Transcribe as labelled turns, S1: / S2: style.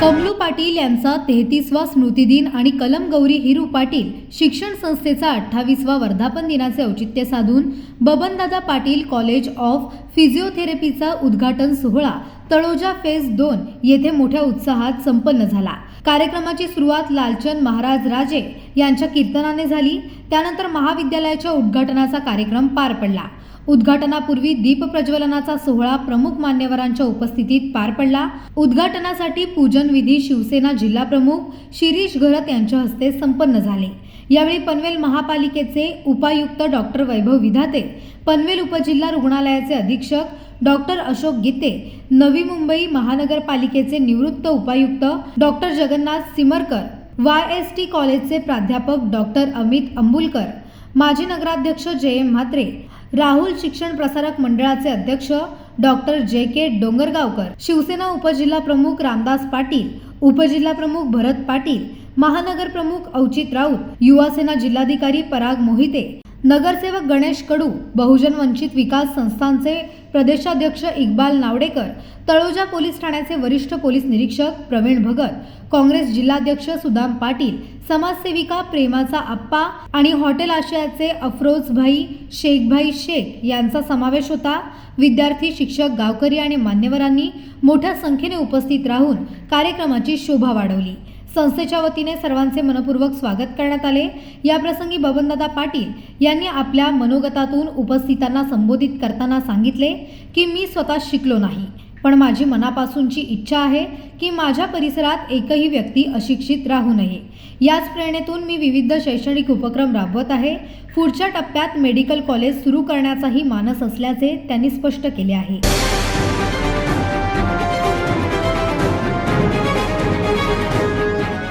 S1: कमलू पाटील यांचा तेहतीसवा स्मृतिदिन आणि कलमगौरी हिरू पाटील शिक्षण संस्थेचा अठ्ठावीसवा वर्धापन दिनाचे औचित्य साधून बबनदादा पाटील कॉलेज ऑफ फिजिओथेरपीचा उद्घाटन सोहळा तळोजा फेज दोन येथे मोठ्या उत्साहात संपन्न झाला. कार्यक्रमाची सुरुवात लालचंद महाराज राजे यांच्या कीर्तनाने झाली. त्यानंतर महाविद्यालयाच्या उद्घाटनाचा कार्यक्रम पार पडला. उद्घाटनापूर्वी दीप प्रज्वलनाचा सोहळा प्रमुख मान्यवरांच्या उपस्थितीत पार पडला. उद्घाटनासाठी पूजन विधी शिवसेना जिल्हा प्रमुख शिरीष घरत यांच्या हस्ते संपन्न झाले. यावेळी पनवेल महापालिकेचे उपायुक्त डॉक्टर वैभव विधाते पनवेल उपजिल्हा रुग्णालयाचे अधीक्षक डॉक्टर अशोक गीते नवी मुंबई महानगरपालिकेचे निवृत्त उपायुक्त doctor Jagannath Simarkar Y S T कॉलेजचे प्राध्यापक डॉक्टर अमित अंबुलकर माजी नगराध्यक्ष जे एम म्हात्रे राहुल शिक्षण प्रसारक मंडळाचे अध्यक्ष डॉक्टर जे के डोंगरगावकर शिवसेना उपजिल्हा प्रमुख रामदास पाटील उपजिल्हा प्रमुख भरत पाटील महानगर प्रमुख औचित राऊत युवासेना जिल्हाधिकारी पराग मोहिते नगरसेवक गणेश कडू बहुजन वंचित विकास संस्थांचे प्रदेशाध्यक्ष इक्बाल नावडेकर तळोजा पोलीस ठाण्याचे वरिष्ठ पोलीस निरीक्षक प्रवीण भगत काँग्रेस जिल्हाध्यक्ष सुदाम पाटील समाजसेविका प्रेमाचा आप्पा आणि हॉटेल आशियाचे अफरोजभाई शेखभाई शेख यांचा समावेश होता. विद्यार्थी शिक्षक गावकरी आणि मान्यवरांनी मोठ्या संख्येने उपस्थित राहून कार्यक्रमाची शोभा वाढवली. संस्थेच्या वतीने सर्वांचे मनपूर्वक स्वागत करण्यात आले. याप्रसंगी बबनदादा पाटील यांनी आपल्या मनोगतातून उपस्थितांना संबोधित करताना सांगितले की मी स्वतः शिकलो नाही पण माझी मनापासूनची इच्छा आहे की माझ्या परिसरात एकही व्यक्ती अशिक्षित राहू नये. याच प्रेरणेतून मी विविध शैक्षणिक उपक्रम राबवत आहे. पुढच्या टप्प्यात मेडिकल कॉलेज सुरू करण्याचाही मानस असल्याचे त्यांनी स्पष्ट केले आहे.